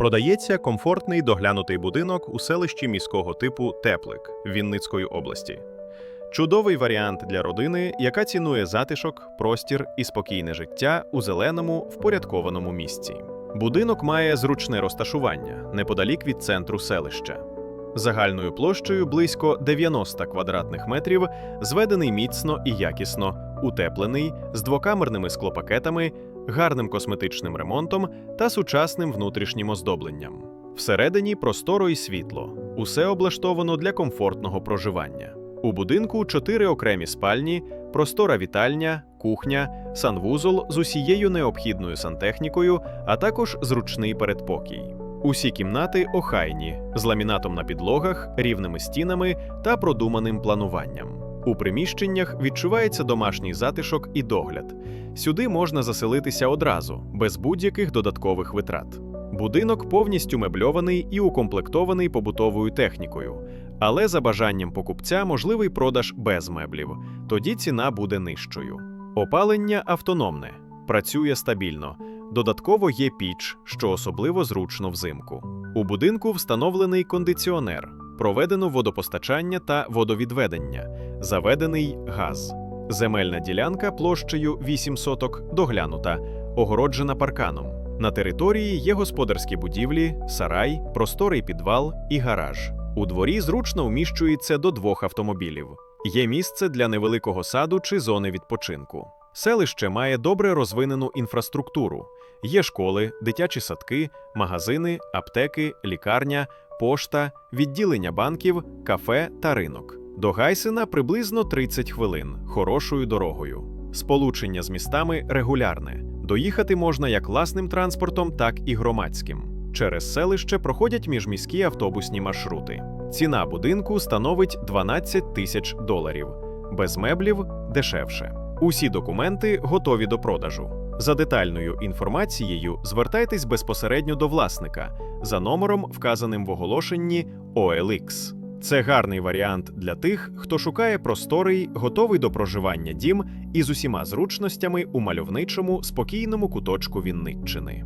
Продається комфортний доглянутий будинок у селищі міського типу Теплик Вінницької області. Чудовий варіант для родини, яка цінує затишок, простір і спокійне життя у зеленому, впорядкованому місці. Будинок має зручне розташування неподалік від центру селища. Загальною площею близько 90 квадратних метрів, зведений міцно і якісно, утеплений з двокамерними склопакетами, гарним косметичним ремонтом та сучасним внутрішнім оздобленням. Всередині просторо і світло, усе облаштовано для комфортного проживання. У будинку чотири окремі спальні, простора вітальня, кухня, санвузол з усією необхідною сантехнікою, а також зручний передпокій. Усі кімнати охайні, з ламінатом на підлогах, рівними стінами та продуманим плануванням. У приміщеннях відчувається домашній затишок і догляд. Сюди можна заселитися одразу, без будь-яких додаткових витрат. Будинок повністю мебльований і укомплектований побутовою технікою, але за бажанням покупця можливий продаж без меблів, тоді ціна буде нижчою. Опалення автономне, працює стабільно. Додатково є піч, що особливо зручно взимку. У будинку встановлений кондиціонер, проведено водопостачання та водовідведення, заведений газ. Земельна ділянка площею 8 соток доглянута, огороджена парканом. На території є господарські будівлі, сарай, просторий підвал і гараж. У дворі зручно вміщується до двох автомобілів. Є місце для невеликого саду чи зони відпочинку. Селище має добре розвинену інфраструктуру. Є школи, дитячі садки, магазини, аптеки, лікарня, пошта, відділення банків, кафе та ринок. До Гайсина приблизно 30 хвилин хорошою дорогою. Сполучення з містами регулярне. Доїхати можна як власним транспортом, так і громадським. Через селище проходять міжміські автобусні маршрути. Ціна будинку становить 12 тисяч доларів. Без меблів дешевше. Усі документи готові до продажу. За детальною інформацією звертайтесь безпосередньо до власника за номером, вказаним в оголошенні OLX. Це гарний варіант для тих, хто шукає просторий, готовий до проживання дім із усіма зручностями у мальовничому, спокійному куточку Вінниччини.